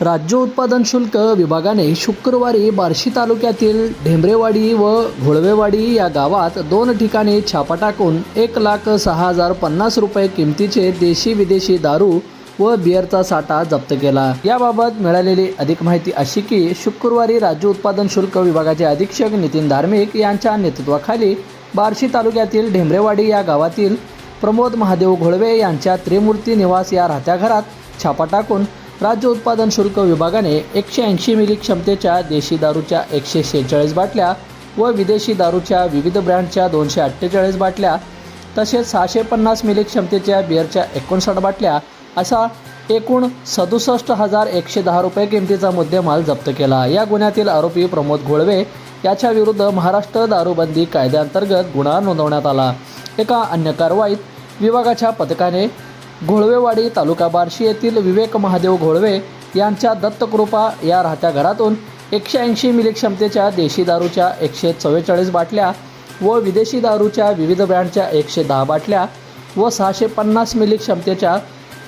राज्य उत्पादन शुल्क विभागाने शुक्रवारी बार्शी तालुक्यातील ढेंबरेवाडी व घोळवेवाडी या गावात दोन ठिकाणी छापा टाकून एक लाख सहा हजार पन्नास रुपये किमतीचे देशी विदेशी दारू व बिअरचा साठा जप्त केला. याबाबत मिळालेली अधिक माहिती अशी की शुक्रवारी राज्य उत्पादन शुल्क विभागाचे अधीक्षक नितीन धार्मिक यांच्या नेतृत्वाखाली बार्शी तालुक्यातील ढेंबरेवाडी या गावातील प्रमोद महादेव घोळवे यांच्या त्रिमूर्ती निवास या राहत्या घरात छापा टाकून राज्य उत्पादन शुल्क विभागाने एकशे ऐंशी मिली क्षमतेच्या देशी दारूच्या एकशे शेहेचाळीस बाटल्या व विदेशी दारूच्या विविध ब्रँडच्या दोनशे अठ्ठेचाळीस बाटल्या तसेच सहाशे पन्नास मिली क्षमतेच्या बिअरच्या एकोणसाठ बाटल्या असा एकूण सदुसष्ट हजार एकशे दहा रुपये किमतीचा मुद्देमाल जप्त केला या गुन्ह्यातील आरोपी प्रमोद घोळवे याच्या विरुद्ध महाराष्ट्र दारूबंदी कायद्याअंतर्गत गुन्हा नोंदवण्यात आला. एका अन्य कारवाईत विभागाच्या पथकाने घोळवेवाडी तालुका बार्शी येथील विवेक महादेव घोळवे यांच्या दत्तकृपा या राहत्या घरातून एकशे ऐंशी मिली क्षमतेच्या देशी दारूच्या एकशे चव्वेचाळीस बाटल्या व विदेशी दारूच्या विविध ब्रँडच्या एकशे दहा बाटल्या व सहाशे पन्नास मिली क्षमतेच्या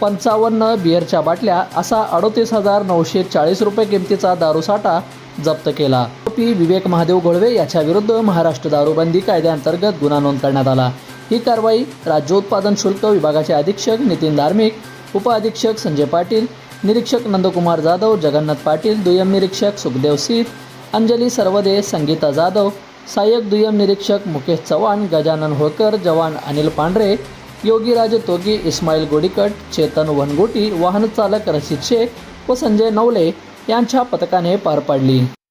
पंचावन्न बिअरच्या बाटल्या असा अडोतीस हजार नऊशे चाळीस रुपये किमतीचा दारूसाठा जप्त केला. आरोपी विवेक महादेव घोळवे याच्या विरुद्ध महाराष्ट्र दारूबंदी कायद्याअंतर्गत गुन्हा नोंद करण्यात आला. ही कारवाई राज्य उत्पादन शुल्क विभागाचे अधीक्षक नितीन धार्मिक उपअधीक्षक संजय पाटील निरीक्षक नंदकुमार जाधव जगन्नाथ पाटील दुय्यम निरीक्षक सुखदेव सीत अंजली सर्वदे संगीता जाधव सहाय्यक दुय्यम निरीक्षक मुकेश चव्हाण गजानन होळकर जवान अनिल पांढरे योगीराज तोगी इस्माईल गोडीकट चेतन वनगोटी वाहनचालक रशीद शेख व संजय नवले यांच्या पथकाने पार पाडली.